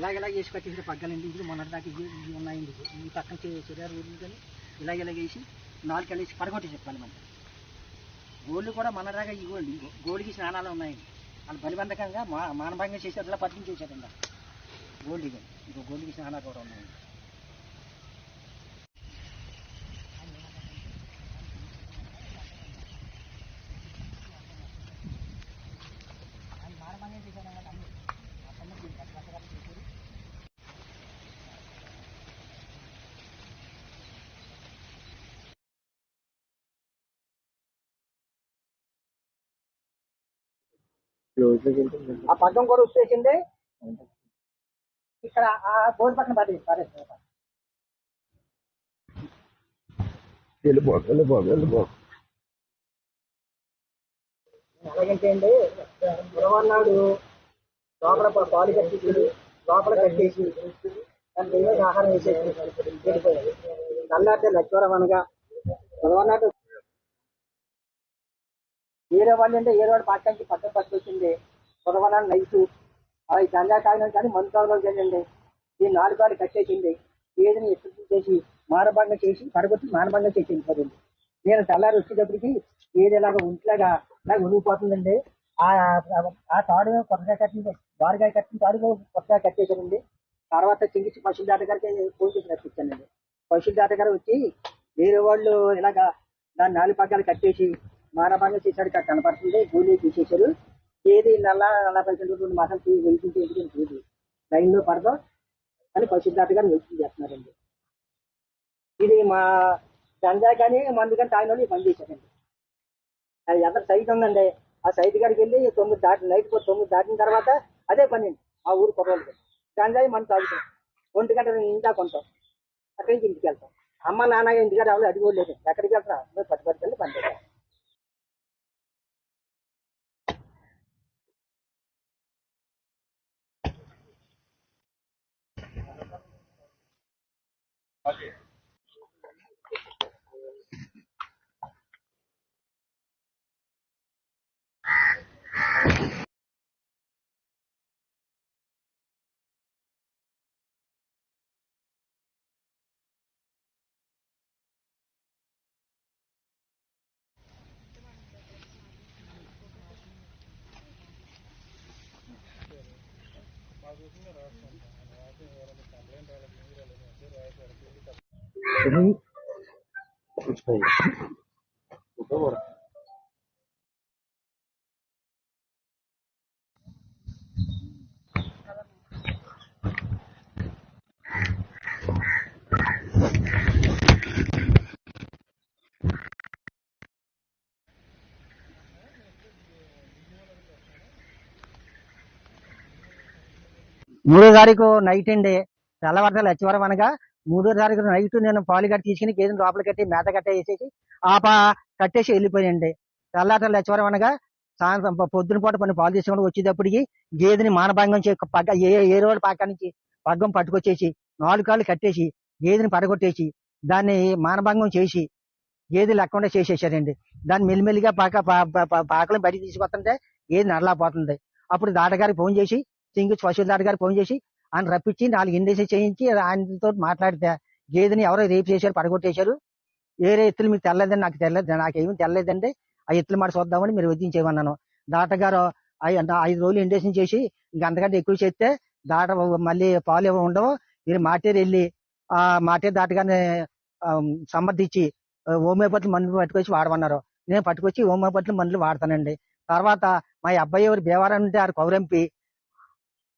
ఇలాగ ఇలా వేసి కట్టేసి పగ్గాలండి. ఇది మొన్నటి దాకా ఇవి ఉన్నాయండి. ఈ పక్కన చెరారు ఊర్లు కానీ ఇలాగ ఇలాగ వేసి నాలుగు వేసి పడగొట్టి చెప్పాలి మనం. గోళ్ళు కూడా మన దాకా ఇవ్వండి. గోళ్ళకి స్నానాలు ఉన్నాయండి. వాళ్ళు బలిబంధకంగా మా మానభంగా చేసి అట్లా పట్టుకుని చేశారండి గోల్డ్ ఇవ్వండి ఇంకో గోల్డ్కి స్నానాలు కూడా ఉన్నాయండి. ఆ పగ్గం కూడా వచ్చేసింది ఇక్కడ ఆ బోర్డు పక్కన పడేది పడేది వెళ్ళిపో వెళ్ళిపో వెళ్ళిపో ఎలాగంటే అండి గురవన్నాడు లోపల ప- పాలు కట్టేసి లోపల కట్టేసి ఏదో ఆహారం వేసేసి వెళ్ళిపోయాడు. నల్లాటే లక్ష్వరం అనగా గురవన్నాడు వేరే వాళ్ళు అంటే వేరే వాడు పక్కకి పక్కన పట్టుకొచ్చింది పొరవనాలు నైట్ అవి గంజా తాగినాడు కానీ మందు తాగలేదు కదండి ఈ నాలుగు వాళ్ళు కట్టేసింది ఏదని ఎత్తు చేసి మానభంగం చేసి పడగొట్టి మానభంగం చేసి వెళ్ళిపోతుంది నేను తెల్లారి వచ్చేటప్పటికి ఏది ఇలాగ ఒంట్లాగా నాకు ఉనిగిపోతుందండి ఆ ఆ తాడు కొత్తగా కట్టింది బారుగా కట్టిన తాడు కొత్తగా కట్టేశారండి తర్వాత చింగిచ్చి పశువుల దాటగారికి ఫోన్ చేసి రప్పించానండి. పశువుల దాటగారు వచ్చి వేరే వాళ్ళు ఇలాగా దాన్ని నాలుగు పక్కలు కట్టేసి మానభంగం చేశాడు ఇక్కడ కనపడుతుంది. గోళీ తీసేశారు. ఏది నల్ల నలభై రెండు మాసాలు వెళ్తుంటే వెలిగించి లైన్లో పడదాం అని పరిశుద్ధార్థ గారు వెళ్తుంది చేస్తున్నారండి. ఇది మా గంజా కానీ మందు కానీ తాగిన వాళ్ళు పని చేశారండి. అది ఎంత సైట్ ఉందండి? ఆ సైట్ గారికి వెళ్ళి తొమ్మిది దాటి నైట్ పూట తొమ్మిది దాటిన తర్వాత అదే పని ఆ ఊరు కుర్రోళ్ళకి గంజాయి మనం తాగుతాం. ఒంటి గంట ఇందా కొంటాం. అక్కడి నుంచి ఇంటికి వెళ్తాం. అమ్మ నాన్న ఇంటికాడ ఎవరు అడిగోలేదు ఎక్కడికి వెళ్తారా? పట్టు వెళ్ళి పని చేస్తాం Okay ഇനി കുറിച്ച് మూడో తారీఖు నైట్ అండి. తెల్లవారుజాలు వచ్చేవారం అనగా మూడో తారీఖు నైట్ నేను పాలు కట్టి తీసుకుని గేదెని లోపల కట్టి మేత కట్ట వేసేసి ఆ పా కట్టేసి వెళ్ళిపోయానండి. తెల్లవారుజాలు వచ్చేవారం అనగా సాయంత్రం పొద్దునపూట పొద్దున పూట కొన్ని పాలు తీసుకొని వచ్చేటప్పటికి గేదెని మానభంగం చే పగ్గ ఏ ఏ రోజు పాక నుంచి పగ్గం పట్టుకొచ్చేసి నాలుగు కాళ్ళు కట్టేసి గేదెని పడగొట్టేసి దాన్ని మానభంగం చేసి గేదె లేకుండా చేసేసారండి. దాన్ని మెల్లిమెల్లిగా పాక పా- బయటికి తీసుకొస్తుంటే గేదె నడలాపోతుంది అప్పుడు దాటగారికి ఫోన్ చేసి సింగి పశువుల గారు ఫోన్ చేసి ఆయన రప్పించి నాలుగు ఇండేసి చేయించి ఆయనతో మాట్లాడితే గేదెని ఎవరో రేపు చేశారు పడగొట్టేశారు. ఏరే ఎత్తులు మీకు తెల్లదండి నాకు తెల్లదు నాకేమీ తెల్లదండి. ఆ ఎత్తులు మాట చూద్దామని మీరు వదిలించేయమన్నాను. దాటగారు ఐదు రోజులు ఇండేషన్ చేసి ఇంక అంతకంటే ఎక్కువ చేస్తే దాట మళ్ళీ పాలు ఏమో ఉండవు. మీరు మాటేరు వెళ్ళి ఆ మాటేరు దాటగానే సమర్థించి ఆ, మందులు పట్టుకొచ్చి వాడమన్నారు. నేను పట్టుకొచ్చి హోమియోపతి మందులు వాడతానండి. తర్వాత మా అబ్బాయి ఎవరు బేవారం ఉంటే ఆడు కౌరంపి.